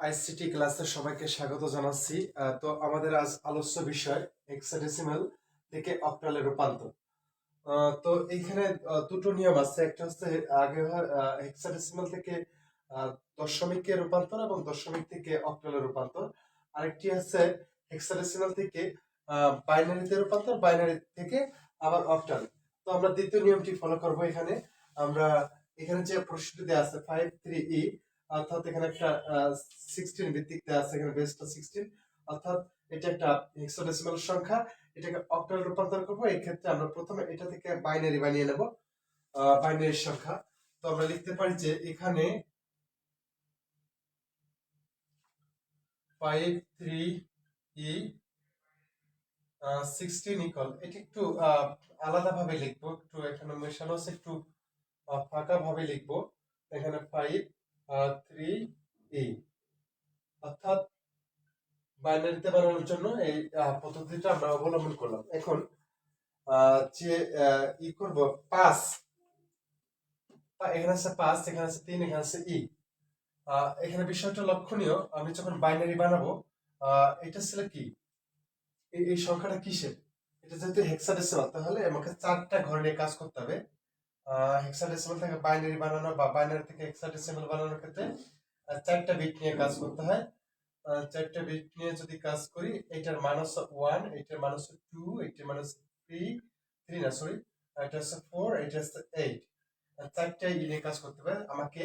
ICT ক্লাসে সবাইকে স্বাগত জানাচ্ছি। তো আমাদের আজ আলোচ্য বিষয় হেক্সাডেসিমাল থেকে অক্টালে রূপান্তর। তো এইখানে দুটো নিয়ম আছে। একটা হচ্ছে আগে হেক্সাডেসিমাল থেকে আহ, দশমিকে রূপান্তর এবং দশমিক থেকে অক্টালে রূপান্তর। আরেকটি আছে হেক্সাডেসিমাল থেকে বাইনারিতে রূপান্তর বাইনারি থেকে আবার অক্টাল। তো আমরা দ্বিতীয় নিয়মটি ফলো করব এখানে। আমরা এখানে যে প্রশ্নটি দেওয়া আছে ফাইভ থ্রি ই অর্থাৎ এখানে একটা সিক্সটিন ভিত্তিক আছে, এখানে বেসটা সিক্সটিন অর্থাৎ এটা একটা হেক্সাডেসিমাল সংখ্যা, এটাকে অক্টাল রূপান্তর করব। এই ক্ষেত্রে আমরা প্রথমে এটা থেকে বাইনারি বানিয়ে নেব বাইনারি সংখ্যা। তো আমরা লিখতে পারি যে এখানে five three E sixteen equal এটা একটু আলাদা ভাবে লিখব, একটু এখানে মেশানো আছে, একটু ফাঁকা ভাবে লিখব। এখানে ফাইভ থ্রি ই অর্থাৎ বাইনারিতে বানানোর জন্য এই পদ্ধতিটা আমরা অবলম্বন করলাম। এখন যে ই করব পাঁচ এখানে আছে পাঁচ এখানে আছে তিন এখানে আছে ই আহ, এখানে বিষয়টা লক্ষণীয়। আমি যখন বাইনারি বানাবো এটা ছিল কি? এই সংখ্যাটা কিসের? এটা যেহেতু হেক্সাডেসিমাল তাহলে আমাকে চারটা ঘর নিয়ে কাজ করতে হবে। হেক্সাডেসিমাল থেকে বাইনারি বানানো বা বাইনারি থেকে হেক্সাডেসিমাল বানানোর ক্ষেত্রে চারটা বিট নিয়ে কাজ করতে হয়। চারটা বিট নিয়ে যদি কাজ করি, এটার মান হচ্ছে ওয়ান এটার মান হচ্ছে টু এটার মান হচ্ছে থ্রি থ্রি না সরি এটা হচ্ছে ফোর এটা হচ্ছে এইট চারটা ই নিয়ে কাজ করতে হবে আমাকে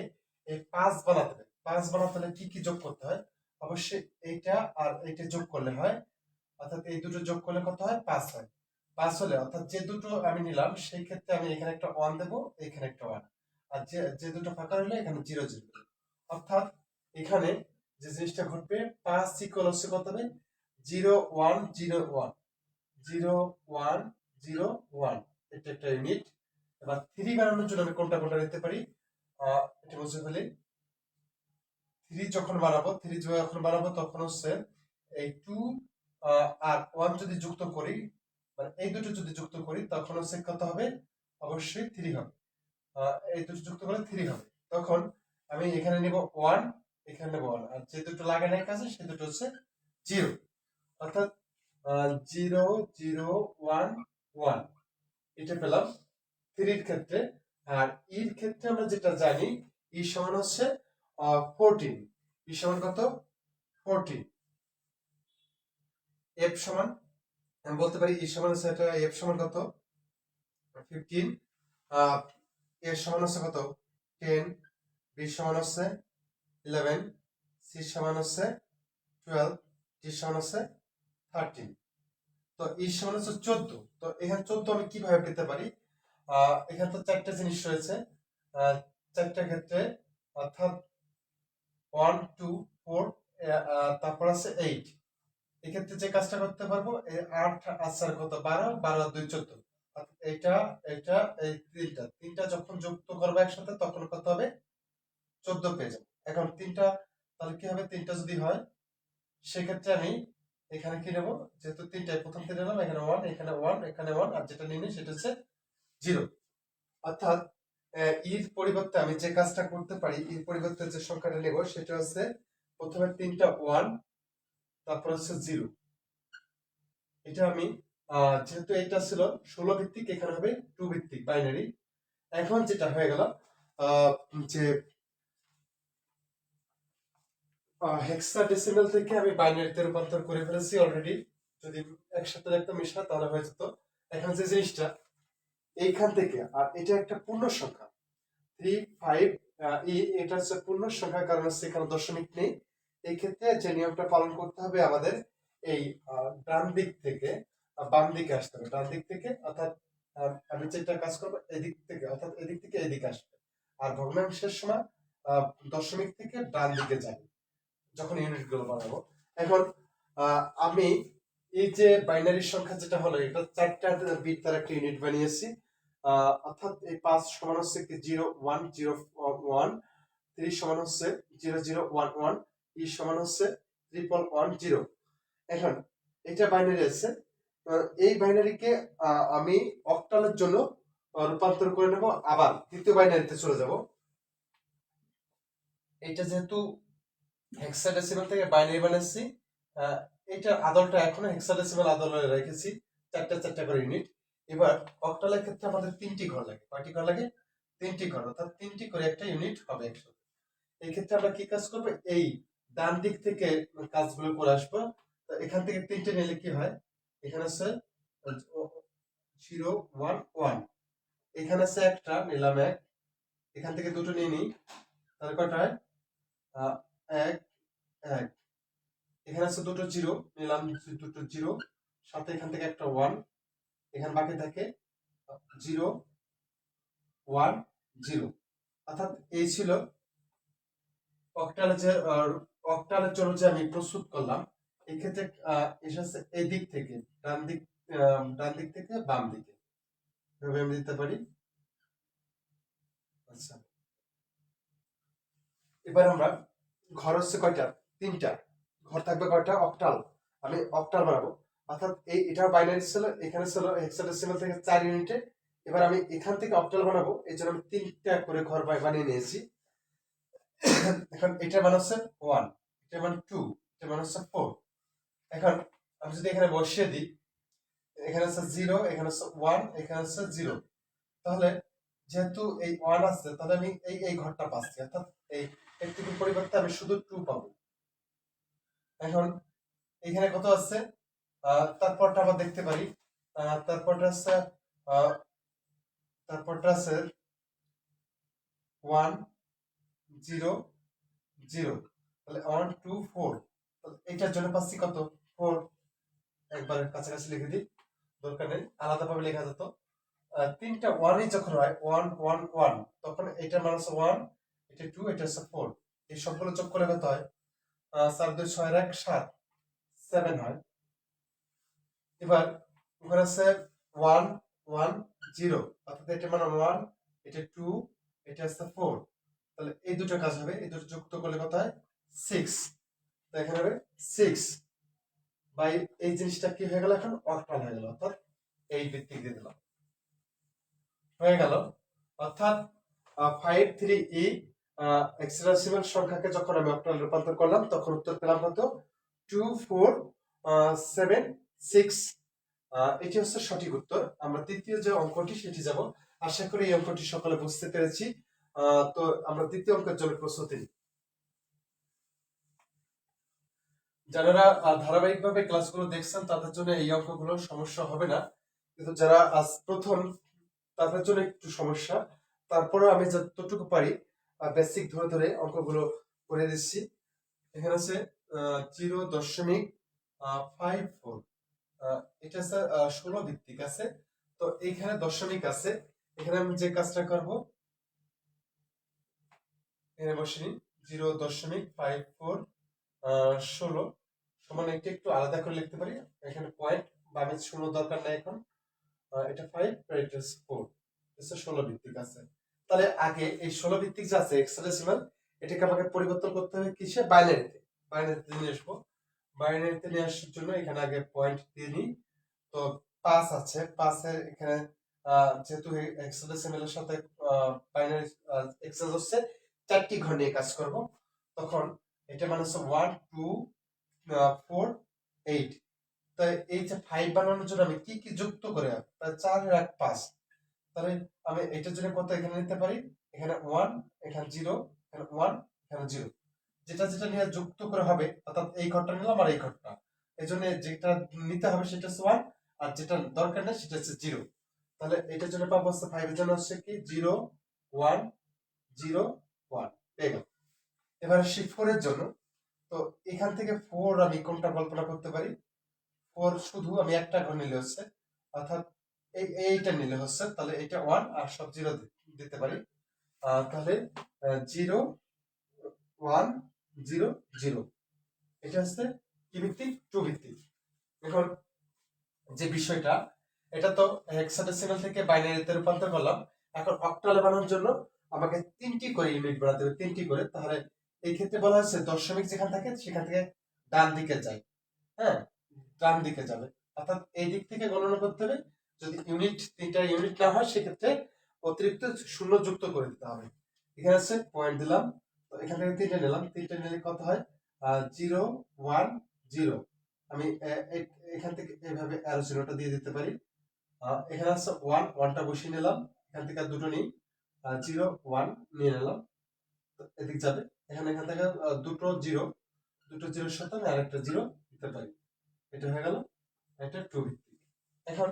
এই পাঁচ বানাতে হবে। পাঁচ বানাতে হলে কি কি যোগ করতে হয়? অবশ্যই এইটা আর এইটা যোগ করলে হয়। অর্থাৎ এই দুটো যোগ করলে কত হয়? পাঁচ হয়। পাঁচ হলে, অর্থাৎ যে দুটো আমি নিলাম, সেই ক্ষেত্রে আমি এখানে একটা ওয়ান দেবো, এখানে একটা ওয়ান আর যে যে দুটো ফাঁকা রইল, এখানে জিরো জিরো অর্থাৎ এখানে যে জিনিসটা ঘটবে, পাঁচ ইকুয়াল হচ্ছে কত হবে? Zero one zero one zero one zero one এটা একটা ইউনিট এবার থ্রি বানানোর জন্য আমি কোনটা কোনটা নিতে পারি? এটা বুঝে ফেলি থ্রি যখন বানাবো থ্রি যখন বানাবো, তখন হচ্ছে এই টু আর ওয়ান যদি যুক্ত করি মানে এই দুটো যদি যুক্ত করি, তখন হচ্ছে কত হবে? অবশ্যই থ্রি হবে। এই দুটো যুক্ত করলে থ্রি হবে। তখন আমি এখানে নেব ওয়ান এখানে নেব ওয়ান আর যে দুটো লাগে নাই কাছে সে দুটো হচ্ছে জিরো অর্থাৎ জিরো জিরো ওয়ান ওয়ান এটা পেলাম থ্রির ক্ষেত্রে। আর ইর ক্ষেত্রে আমরা যেটা জানি ই সমান হচ্ছে ফোরটিন ই সমান কত? ফোরটিন এফ সমান আমি বলতে পারি ই সমান হচ্ছে এটা এফ সমান কত? ফিফটিন এর সমান হচ্ছে কত? টেন বি সমান হচ্ছে ইলেভেন সি সমান হচ্ছে টুয়েলভ ডি সমান হচ্ছে থার্টিন তো ই সমান হচ্ছে চোদ্দ। তো এখানে চোদ্দ আমি কীভাবে পেতে পারি? এখানে তো চারটা জিনিস রয়েছে। চারটা ক্ষেত্রে অর্থাৎ ওয়ান টু ফোর তারপর আছে এইট এক্ষেত্রে যে কাজটা করতে পারব আট আট আসার কত? বারো বারো দুই চোদ্দ। এইটা এইটা, এই তিনটা। তিনটা যখন যুক্ত করব একসাথে, তখন কত হবে? চোদ্দ পেয়ে যাব। এখন তিনটা, তাহলে কি হবে? তিনটা যদি হয়, সেক্ষেত্রে আমি এখানে কি নেব? যেহেতু তিনটায় প্রথম তিনটা নিলাম, এখানে ওয়ান এখানে ওয়ান এখানে ওয়ান আর যেটা নিয়ে সেটা হচ্ছে জিরো অর্থাৎ ইর পরিবর্তে আমি যে কাজটা করতে পারি ইর পরিবর্তে যে সংখ্যাটা নেব, সেটা হচ্ছে প্রথমে তিনটা ওয়ান তারপর হচ্ছে জিরো এটা আমি যেহেতু এটা ছিল ষোলো ভিত্তিক, এখানে হবে টু ভিত্তিক বাইনারি এখন যেটা হয়ে গেল যে হেক্সাডেসিমাল থেকে আমি বাইনারিতে রূপান্তর করে ফেলেছি অলরেডি যদি একসাথে একটা মিশা তাহলে হয়ে যেত। এখন যে জিনিসটা, এইখান থেকে, আর এটা একটা পূর্ণ সংখ্যা। থ্রি ফাইভ এটা হচ্ছে পূর্ণ সংখ্যা কারণ হচ্ছে এখানে দশমিক নেই। এই ক্ষেত্রে যে নিয়মটা পালন করতে হবে আমাদের, এই ডান দিক থেকে বাম দিকে আসতে হবে। ডান দিক থেকে, অর্থাৎ আমি যেটা কাজ করব, এদিক থেকে, অর্থাৎ এদিক থেকে এদিকে আসবে। আর ভগ্নাংশের সময় দশমিক থেকে ডান দিকে যাবে, যখন ইউনিটগুলো বানাবো। এখন আমি এই যে বাইনারি সংখ্যা যেটা হলো, এটা চারটা বিট তার একটা ইউনিট বানিয়েছি। অর্থাৎ এই পাঁচ সমান হচ্ছে zero one zero one three সমান হচ্ছে zero zero one one E সমান হচ্ছে ট্রিপল ওয়ান জিরো এখন এটা বাইনারি আছে। এই বাইনারিকে আমি অক্টালের জন্য রূপান্তর করে নেব। আবার দ্বিতীয় বাইনারিতে চলে যাব। এটা যেহেতু হেক্সাডেসিমাল থেকে বাইনারি বানাচ্ছি আহ, এইটার আদলটা এখনও হেক্সাডেসিমাল আদলে রেখেছি চারটা চারটা করে ইউনিট এবার অক্টালের ক্ষেত্রে আমাদের তিনটি ঘর লাগে। কয়টি ঘর লাগে? তিনটি ঘর। অর্থাৎ তিনটি করে একটা ইউনিট হবে একসাথে। এই ক্ষেত্রে আমরা কি কাজ করব? এই ডান দিক থেকে কাজগুলো করে আসব। এখান থেকে তিনটে নিলে কি হয়? এখানে আছে, জিরো, ওয়ান ওয়ান। এখানে আছে একটা, নিলাম এক। এখান থেকে দুটো নিয়ে নিই। তাহলে কয়টা এক এক। এখানে আছে দুটো জিরো, নিলাম দুটো জিরো। সাথে এখান থেকে একটা ওয়ান। এখানে বাকি থাকে, জিরো, ওয়ান, জিরো। অর্থাৎ এই ছিল অক্টালের যে অক্টালের জন্য যে আমি প্রস্তুত করলাম এই ক্ষেত্রে আহ, এসেছে এই দিক থেকে ডান দিক ডান দিক থেকে বাম দিকে। এভাবে আমি দিতে পারি। আচ্ছা। এবার আমরা ঘর হচ্ছে কয়টা? তিনটা। ঘর থাকবে কয়টা? অক্টাল। আমি অক্টাল বানাবো। অর্থাৎ এই এটা বাইনারি ছিল এখানে ছিল হেক্সাডেসিমাল থেকে চার ইউনিটে। এবার আমি এখান থেকে অক্টাল বানাবো। এই জন্য আমি তিনটা করে ঘর বানিয়ে নিয়েছি। এখন এটা মানে হচ্ছে ওয়ান এটা মানে টু এটা মানে হচ্ছে ফোর এখন আমি যদি এখানে বসিয়ে দিই, এখানে হচ্ছে জিরো এখানে হচ্ছে ওয়ান এখানে হচ্ছে জিরো তাহলে যেহেতু এই ওয়ান আছে, তাহলে আমি এই এই ঘরটা পাচ্ছি, অর্থাৎ এই একটুকুর পরিবর্তে আমি শুধু টু পাবো। এখন এখানে কত আছে? তারপরটা আবার দেখতে পারি। তারপরটা আছে তারপরটা আছে ওয়ান জিরো জিরো। তাহলে ওয়ান টু ফোর এটার জন্য পাচ্ছি কত? ফোর একবার কাছাকাছি লিখে দিই। দরকার নেই, আলাদাভাবে লেখা যেত। তিনটা ওয়ানই যখন হয় ওয়ান ওয়ান ওয়ান তখন এটা মানুষ ওয়ান এটা টু এটা হচ্ছে ফোর এই সবগুলো যোগ করে কত হয়? চার, দুই ছয় এক, সাত। সেভেন হয়। এবার ওখানে আছে ওয়ান ওয়ান জিরো অর্থাৎ এটা মানে ওয়ান এটা টু এটা হচ্ছে ফোর তাহলে এই দুটো কাজ হবে, এই দুটো যুক্ত করলে কত হয়? সিক্স এখানে হবে সিক্স বা এই- জিনিসটা কি হয়ে গেল এখন? অক্টাল হয়ে গেল, অর্থাৎ এই ভিত্তিক দিয়ে দিলাম। হয়ে গেল, অর্থাৎ ফাইভ থ্রি ই এক্সিডেন্সিমাল সংখ্যাকে যখন আমি অক্টাল রূপান্তর করলাম, তখন উত্তর পেলাম কত? টু ফোর সেভেন সিক্স এটি হচ্ছে সঠিক উত্তর। আমরা তৃতীয় যে অঙ্কটি, সেটি যাব। আশা করি এই অঙ্কটি সকলে বুঝতে পেরেছি। তো আমরা দ্বিতীয় অঙ্কের জন্য প্রস্তুতি। যারা ধারাবাহিকভাবে ক্লাসগুলো দেখছেন, তাদের জন্য এই অঙ্কগুলো সমস্যা হবে না। কিন্তু যারা আজ প্রথম, তাদের জন্য একটু সমস্যা। তারপরে আমি যতটুকু পারি বেসিক ধরে ধরে অঙ্কগুলো করে দিচ্ছি। এখানে আছে জিরো দশমিক ফাইভ ফোর এটা স্যার ষোলো ভিত্তিক আছে। তো এইখানে দশমিক আছে। এখানে আমি যে কাজটা করব এখানে বসিনি জিরো দশমিক ফাইভ ফোর ষোলো। সমান একটু একটু আলাদা করে লিখতে পারি। এখানে পয়েন্ট বা আমি শূন্য দরকার নাই এখন। এটা ফাইভ এটা ফোর এটা ষোলো ভিত্তিক আছে। তাহলে আগে এই ষোলো ভিত্তিক যে আছে এক্সেলেসিমাল এটাকে আমাকে পরিবর্তন করতে হবে কিসে? বাইনারিতে বাইনারিতে নিয়ে আসব। বাইনারিতে নিয়ে আসার জন্য এখানে আগে পয়েন্ট দিয়ে নিই। তো পাঁচ আছে। পাঁচের এখানে যেহেতু এক্সেলেসিমাল এর সাথে বাইনারি এক্সেল হচ্ছে চারটি ঘর নিয়ে কাজ করব। তখন এটা মানে হচ্ছে ওয়ান টু ফোর এইট তাই এই যে ফাইভ বানানোর জন্য আমি কি কি যুক্ত করে চার এক পাঁচ। তাহলে আমি এটার জন্য কত এখানে নিতে পারি? এখানে ওয়ান এখানে জিরো এখানে ওয়ান এখানে জিরো যেটা যেটা নিয়ে যুক্ত করে হবে, অর্থাৎ এই ঘরটা নিলাম আর এই ঘরটা। এই জন্য যেটা নিতে হবে সেটা হচ্ছে ওয়ান আর যেটা দরকার নেই সেটা হচ্ছে জিরো তাহলে এটার জন্য পাবো হচ্ছে ফাইভের জন্য হচ্ছে কি? জিরো ওয়ান জিরো ওয়ান পেয়ে গেল এবার আসি ফোর এর জন্য, তো এখান থেকে ফোর আমি কোনটা কল্পনা করতে পারি? ফোর শুধু আমি একটা ঘর নিলে হচ্ছে, অর্থাৎ এই, এইটা নিলে হচ্ছে, তাহলে এটা ওয়ান আর সব জিরো দিতে পারি। তাহলে জিরো ওয়ান জিরো জিরো এটা হচ্ছে কি ভিত্তিক টু ভিত্তিক এখন যে বিষয়টা, এটা তো হেক্সাডেসিমাল থেকে বাইনারিতে রূপান্তর করলাম। এখন অক্টালে বানানোর জন্য আমাকে তিনটি করে ইউনিট বাড়াতে হবে, তিনটি করে। তাহলে এই ক্ষেত্রে বলা হচ্ছে দশমিক যেখান থাকে, সেখান থেকে ডান দিকে যায়। হ্যাঁ ডান দিকে যাবে। অর্থাৎ এই দিক থেকে গণনা করতে হবে। যদি ইউনিট, তিনটা ইউনিট না হয়, সেক্ষেত্রে অতিরিক্ত শূন্য যুক্ত করে দিতে হবে। এখানে আছে পয়েন্ট দিলাম। তো এখান থেকে তিনটে নিলাম। তিনটে নিলে কত হয়? জিরো ওয়ান জিরো আমি এখান থেকে এভাবে অ্যারো জিরোটা দিয়ে দিতে পারি। এখানে আছে ওয়ান ওয়ানটা বসিয়ে নিলাম। এখান থেকে দুটো নিই। জিরো ওয়ান নিয়ে নিলাম। এদিক যাবে। এখানে এখান থেকে দুটো জিরো দুটো জিরোর সাথে আমি আরেকটা জিরো দিতে পারি। এটা হয়ে গেল এটা টু ভিত্তিক। এখন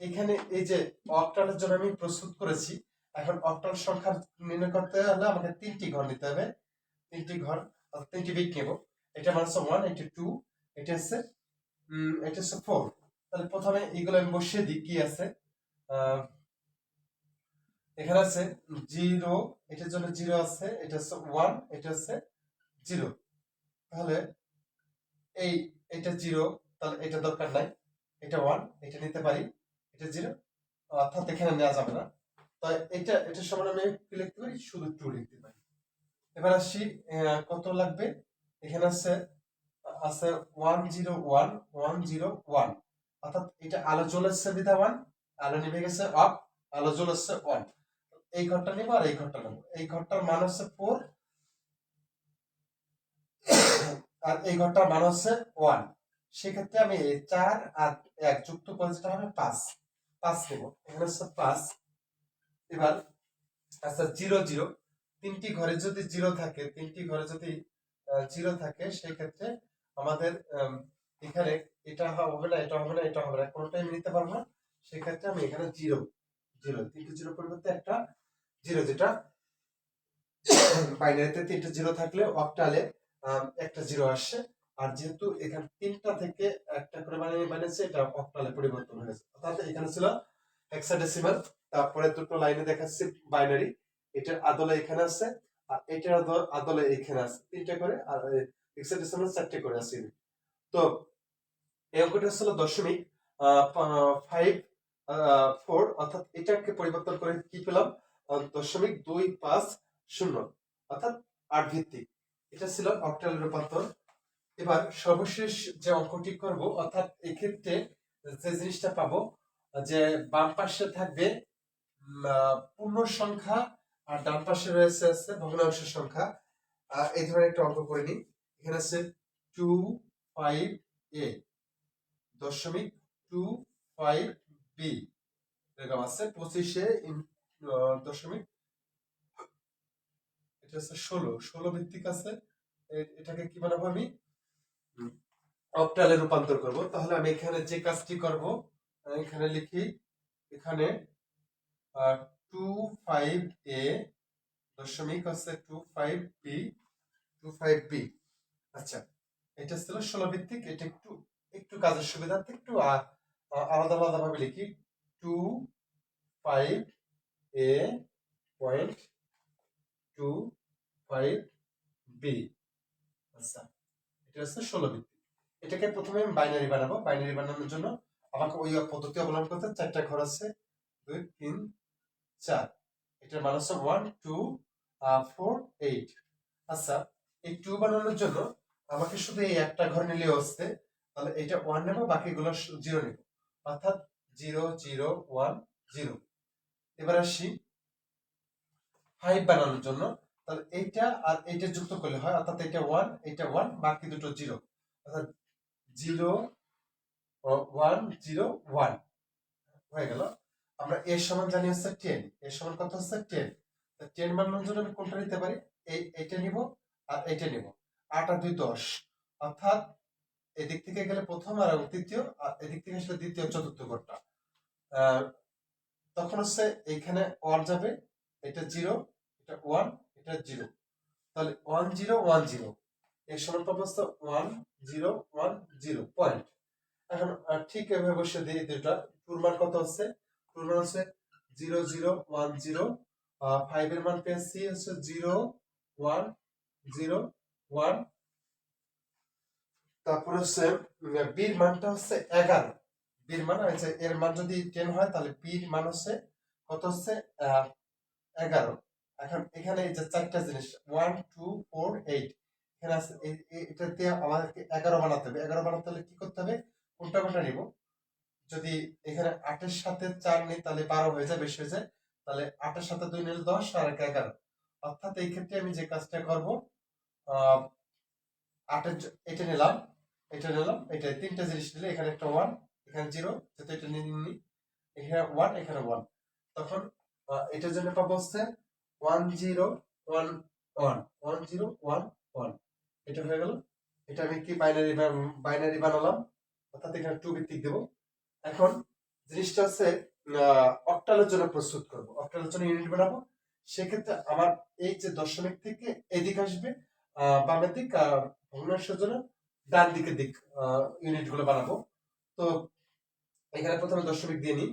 এখানে এই যে অক্টালের জন্য আমি প্রস্তুত করেছি এখন অক্টাল সংখ্যা নির্ণয় করতে হলে আমাকে তিনটি ঘর নিতে হবে। তিনটি ঘর তিনটি বিট নেব। এটা হচ্ছে ওয়ান এটা টু এটা হচ্ছে এটা হচ্ছে ফোর তাহলে প্রথমে এগুলো আমি বসিয়ে দিই কি আছে? আহ, এখানে আছে জিরো, এটার জন্য জিরো আছে, এটা হচ্ছে ওয়ান এটা হচ্ছে জিরো। তাহলে এই, এটা জিরো, তাহলে এটা দরকার নাই। এটা ওয়ান এটা নিতে পারি, এটা জিরো। অর্থাৎ এখানে নেওয়া যাবে না। তো এটা এটার সমান আমি কি লিখতে পারি? শুধু টু লিখতে পারি। এবার আসি কত লাগবে? এখানে আছে আছে one zero one one zero one অর্থাৎ এটা আলো চলে এসছে বিধা ওয়ান আলো নেমে গেছে অফ আলো চলে এসছে ওয়ান এই ঘরটা নেব আর এই ঘরটা নেব এই ঘরটার মান হচ্ছে ফোর আর এই ঘরটার মান হচ্ছে ওয়ান সেক্ষেত্রে আমি চার আর এক যুক্ত করে যেটা হবে পাঁচ। পাঁচ নেব। এখানে হচ্ছে পাঁচ। এবার আচ্ছা জিরো জিরো। তিনটি ঘরে যদি জিরো থাকে, তিনটি ঘরে যদি জিরো থাকে, সেক্ষেত্রে আমাদের এখানে এটা হবে না, এটা হবে না, এটা হবে না, কোনোটাই নিতে পারব না। সেক্ষেত্রে আমি এখানে জিরো জিরো। তিনটে জিরো পরিবর্তে একটা জিরো যেটা, বাইনারিতে তিনটে জিরো থাকলে অক্টালে একটা জিরো আসছে আর যেহেতু এখানে তিনটা থেকে একটা করে বানিয়ে বানিয়েছে, এটা অক্টালে পরিবর্তন হয়েছে অর্থাৎ এখানে ছিল হেক্সাডেসিমাল তারপরে দুটো লাইনে দেখাচ্ছে বাইনারি। এটার আদলে এখানে আছে, আর এটার আদ- আদলে এখানে আছে। তিনটা করে, আর হেক্সাডেসিমাল চারটে করে আছে তো এই অঙ্কটা ছিল দশমিক ফাইভ ফোর অর্থাৎ এটাকে পরিবর্তন করে কি পেলাম? দশমিক দুই পাঁচ শূন্য, অর্থাৎ আট ভিত্তিক। এটা ছিল অক্টাল রূপান্তর। এবার সর্বশেষ যে অঙ্কটি করব, অর্থাৎ এক্ষেত্রে যে জিনিসটা পাবো, যে বাম পাশে থাকবে পূর্ণ সংখ্যা, আর ডান পাশে রয়েছে আছে ভগ্নাংশ সংখ্যা। এই ধরনের একটা অঙ্ক করে নিই। এখানে আছে টু ফাইভ এ দশমিক টু ফাইভ বি এরকম আছে, পঁচিশে দশমিক। এটা হচ্ছে ষোলো। ষোলো ভিত্তিক আছে। এটাকে কি বানাবো আমি? অক্টালে রূপান্তর করব। তাহলে আমি এখানে যে কাজটি করব এখানে লিখি এখানে টু ফাইভ এ দশমিক হচ্ছে two five B two five B. আচ্ছা এটা ছিল ষোলো ভিত্তিক। এটা একটু একটু কাজের সুবিধার্থে একটু আলাদা আলাদা ভাবে লিখি। Two five A point two five B আচ্ছা এটা হচ্ছে ষোলো ভিত্তিক। এটাকে প্রথমে আমি বাইনারি বানাবো। বাইনারি বানানোর জন্য আমাকে ওই পদ্ধতি অবলম্বন করতে চারটা ঘর আছে। দুই, তিন, চার। এটার মান হচ্ছে ওয়ান টু ফোর এইট আচ্ছা এই টু বানানোর জন্য আমাকে শুধু এই একটা ঘর নিলে হচ্ছে। তাহলে এটা ওয়ান নেব, বাকিগুলো জিরো নেব। অর্থাৎ জিরো জিরো ওয়ান জিরো এবার আসি ফাইভ বানানোর জন্য। তাহলে এইটা আর এইটা যুক্ত করলে হয়, অর্থাৎ এটা ওয়ান এটা ওয়ান বাকি দুটো জিরো অর্থাৎ জিরো ওয়ান জিরো ওয়ান হয়ে গেল। আমরা এর সমান জানি হচ্ছে টেন এর সমান কত হচ্ছে টেন টেন বানানোর জন্য আমি কোনটা নিতে পারি? এই, এইটা নিব আর এইটা নিব। আট আর দুই দশ। অর্থাৎ এদিক থেকে গেলে প্রথম আর তৃতীয়, আর এদিক থেকে আসলে দ্বিতীয়, চতুর্থ ঘরটা। তখন হচ্ছে এখানে ওয়ান যাবে, এটা জিরো, এটা ওয়ান, এটা জিরো। তাহলে ওয়ান জিরো ওয়ান জিরো। এর সমান পাবো হচ্ছে one zero one zero, point. এখন ঠিক এভাবে বসে দিই দুটা টুর কত হচ্ছে? টুর হচ্ছে zero zero, one, zero. Five এর মান পেয়েছি হচ্ছে জিরো, ওয়ান জিরো, ওয়ান। তারপর হচ্ছে বির মানটা হচ্ছে এগারো। বির মান হচ্ছে এর মান যদি টেন হয়, তাহলে বির মান হচ্ছে, কত হচ্ছে এগারো। এখন এখানে এই যে চারটা জিনিস ওয়ান টু ফোর এইট এখানে আছে এটা দিয়ে আমাদেরকে এগারো বানাতে হবে। এগারো বানাতে হলে কি করতে হবে? কোনটা কোনটা নিব? যদি এখানে আটের সাথে চার নিই, তাহলে বারো হয়ে যায়, বেশি হয়ে যায়, তাহলে আটের সাথে দুই নিলে দশ, আর এক এগারো। অর্থাৎ এই ক্ষেত্রে আমি যে কাজটা করব আটের এটা নিলাম এটা নিলাম এটা তিনটা জিনিস নিলে এখানে একটা ওয়ান এখানে জিরো যেহেতু এটা নিয়ে নিই এখানে ওয়ান এখানে ওয়ান তখন এটার জন্য পাবো হচ্ছে one zero one one one zero one one এটা হয়ে গেল। এটা আমি কি বাইনারি বাইনারি বানালাম? অর্থাৎ এখানে টু ভিত্তিক দেবো। এখন জিনিসটা হচ্ছে অক্টালের জন্য প্রস্তুত করব। অক্টালের জন্য ইউনিট বানাবো। সেক্ষেত্রে আমার এই যে দশমিক থেকে এদিক আসবে বামের দিক আর ভগ্নাংশের জন্য ডান দিকের দিক ইউনিটগুলো বানাবো। তো এখানে প্রথমে দশমিক দিয়ে নিই।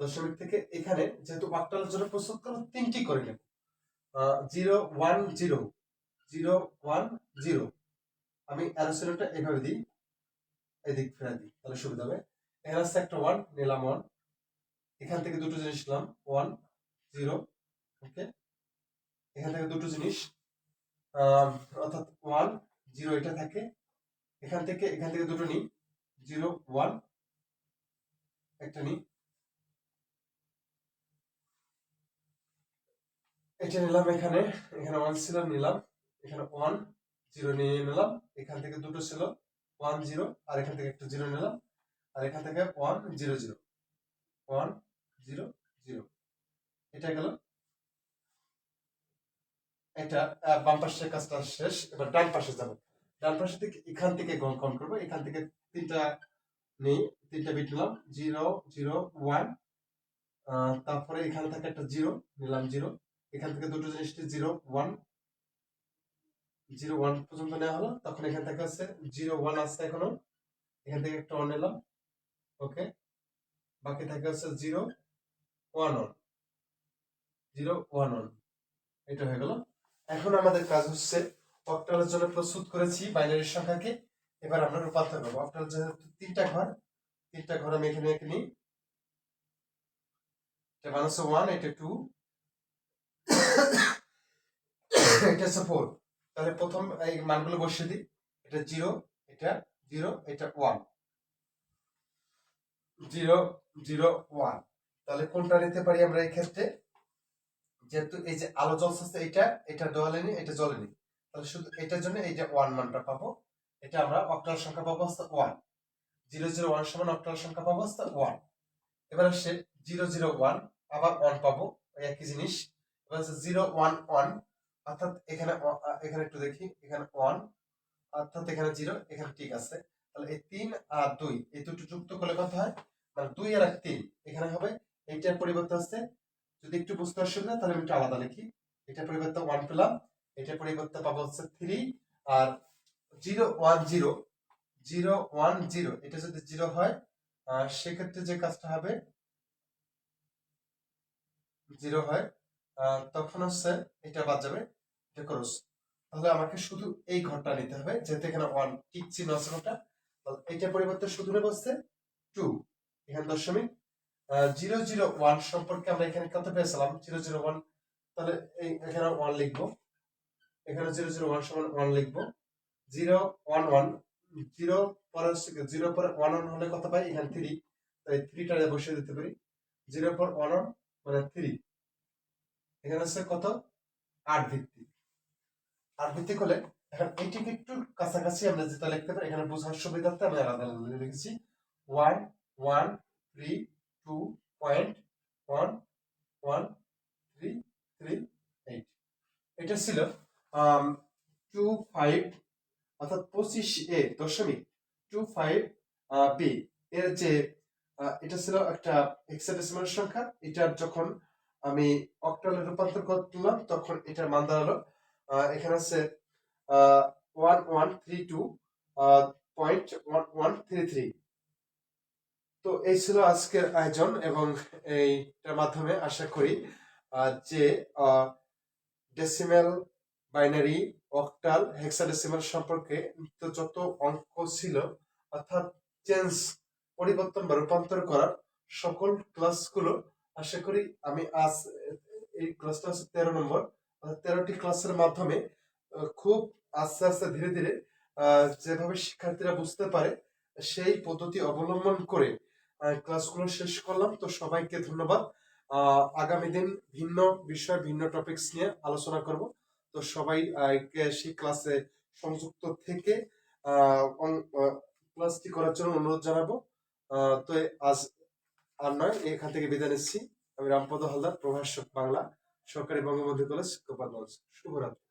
দশমিক থেকে এখানে যেহেতু অক্টালের জন্য প্রস্তুত করব তিনটি করে নেব। Zero one zero zero one zero. আমি অ্যারোসেলটা এভাবে দিই, এদিক ফেরা দিই, তাহলে সুবিধা হবে। এখানে আছে একটা ওয়ান, নিলাম ওয়ান। এখান থেকে দুটো জিনিস নিলাম, ওয়ান, জিরো, ওকে। এখান থেকে দুটো জিনিস অর্থাৎ ওয়ান, জিরো এটা থাকে। এখান থেকে এখান থেকে দুটো নিই, জিরো, ওয়ান। একটা নিই। এটা নিলাম এখানে এখানে ওয়ান ছিল, নিলাম। এখানে ওয়ান জিরো নিয়ে নিলাম। এখান থেকে দুটো ছিল ওয়ান জিরো আর এখান থেকে একটা জিরো নিলাম। আর এখান থেকে one zero zero one zero zero এটা গেল। এটা বাম পাশের কাজটা শেষ। এবার ডান পাশে যাব। ডান পাশে থেকে এখান থেকে গণ করব। এখান থেকে তিনটা নেই, তিনটা বিট নিলাম জিরো জিরো ওয়ান তারপরে এখান থেকে একটা জিরো নিলাম জিরো এখান থেকে দুটো জিনিস জিরো ওয়ান জিরো ওয়ান পর্যন্ত নেওয়া হলো, তখন এখান থেকে হচ্ছে জিরো ওয়ান আসছে এখনও, এখান থেকে একটা ওয়ান নিলাম ওকে বাকি থাকে হচ্ছে zero one one zero one one এটা হয়ে গেল। এখন আমাদের কাজ হচ্ছে অক্টালের জন্য প্রস্তুত করেছি, বাইনারি সংখ্যাকে। এবার আমরা রূপান্তর করব। অক্টাল যেহেতু তিনটা ঘর তিনটা ঘর আমি এখানে এঁকে নিই। এটা হচ্ছে ওয়ান এটা টু এটা হচ্ছে ফোর তাহলে প্রথম এই মানগুলো বসিয়ে দিই। এটা জিরো এটা জিরো এটা ওয়ান জিরো জিরো ওয়ান তাহলে কোনটা নিতে পারি আমরা এই ক্ষেত্রে? যেহেতু এই যে আলো জ্বলছে এটা এটা জ্বলেনি এটা জ্বলেনি। তাহলে শুধু এটার জন্য এই যে ওয়ান মানটা পাবো। এটা আমরা অক্টাল সংখ্যা পাবো হচ্ছে ওয়ান জিরো জিরো ওয়ান সমান অক্টাল সংখ্যা পাবো হচ্ছে ওয়ান এবার আসছে জিরো জিরো ওয়ান আবার ওয়ান পাবো একই জিনিস। এবার হচ্ছে জিরো ওয়ান ওয়ান অর্থাৎ এখানে এখানে একটু দেখি, এখানে ওয়ান অর্থাৎ এখানে জিরো, এখানে ঠিক আছে। তাহলে এই তিন আর দুই, এই দুটো যুক্ত করলে কত হয়? মানে দুই আর এক তিন, এখানে হবে, এইটার পরিবর্তে হচ্ছে, যদি একটু বুঝতে অসুবিধা তাহলে আমি একটু আলাদা লিখি। এটার পরিবর্তে ওয়ান পেলাম, এটার পরিবর্তে পাবো হচ্ছে থ্রি আর zero one zero zero one zero, এটা যদি জিরো হয় সেক্ষেত্রে যে কাজটা হবে, জিরো হয় তখন হচ্ছে এটা বাদ যাবে, এটা ক্রস। তাহলে আমাকে শুধু এই ঘরটা নিতে হবে, যেহেতু এখানে ওয়ান টিক চিহ্ন আছে ঘরটা এইটার পরিবর্তে শুধু নেব হচ্ছে টু এখানে দশমিক। জিরো জিরো ওয়ান সম্পর্কে আমরা এখানে কত পেয়েছিলাম? জিরো জিরো ওয়ান, তাহলে এখানে ওয়ান লিখব। এখানে জিরো জিরো ওয়ান সমান ওয়ান লিখব। জিরো ওয়ান ওয়ান, জিরো পরে জিরো পরে ওয়ান ওয়ান হলে কত পাই? এখানে থ্রি তাই থ্রিটা বসিয়ে দিতে পারি। জিরো পর ওয়ান ওয়ান মানে থ্রি এখানে হচ্ছে কত? আট ভিত্তিক আট ভিত্তিক হলে এখন এইটিকে একটু কাছাকাছি আমরা যেটা লিখতে পারি, এখানে বোঝার সুবিধার্থে আমি আলাদা আলাদা লিখেছি one one three two point one one three three eight এটা ছিল টু ফাইভ অর্থাৎ পঁচিশ এ দশমিক টু ফাইভ বি এর যে এটা ছিল একটা হেক্সাডেসিমাল সংখ্যা। এটার যখন আমি অক্টালে রূপান্তর করলাম, তখন এটার মান দাঁড়াল এখানে আছে one one three two point one one three three তো এই ছিল আজকের আয়োজন এবং এইটার মাধ্যমে আশা করি যে ডেসিমেল বাইনারি অক্টাল হেক্সাডেসিমাল সম্পর্কে যত অঙ্ক ছিল, অর্থাৎ চেঞ্জ, পরিবর্তন বা রূপান্তর করার সকল ক্লাসগুলো, আশা করি আমি আজ এই ক্লাসটা হচ্ছে তেরো নম্বর। তেরোটি ক্লাসের মাধ্যমে খুব আস্তে আস্তে ধীরে ধীরে যেভাবে শিক্ষার্থীরা বুঝতে পারে, সেই পদ্ধতি অবলম্বন করে ক্লাসগুলো শেষ করলাম। তো সবাইকে ধন্যবাদ। আগামী দিন ভিন্ন বিষয়, ভিন্ন টপিকস নিয়ে আলোচনা করব। তো সবাই সেই ক্লাসে সংযুক্ত থেকে ক্লাসটি করার জন্য অনুরোধ জানাব। তো আজ আর নয়, এখান থেকে বিদায় নিচ্ছি। আমি রামপদ হালদার, প্রভাষক বাংলা, সরকারি বঙ্গবন্ধু কলেজ, গোপালগঞ্জ। শুভরাত্রি।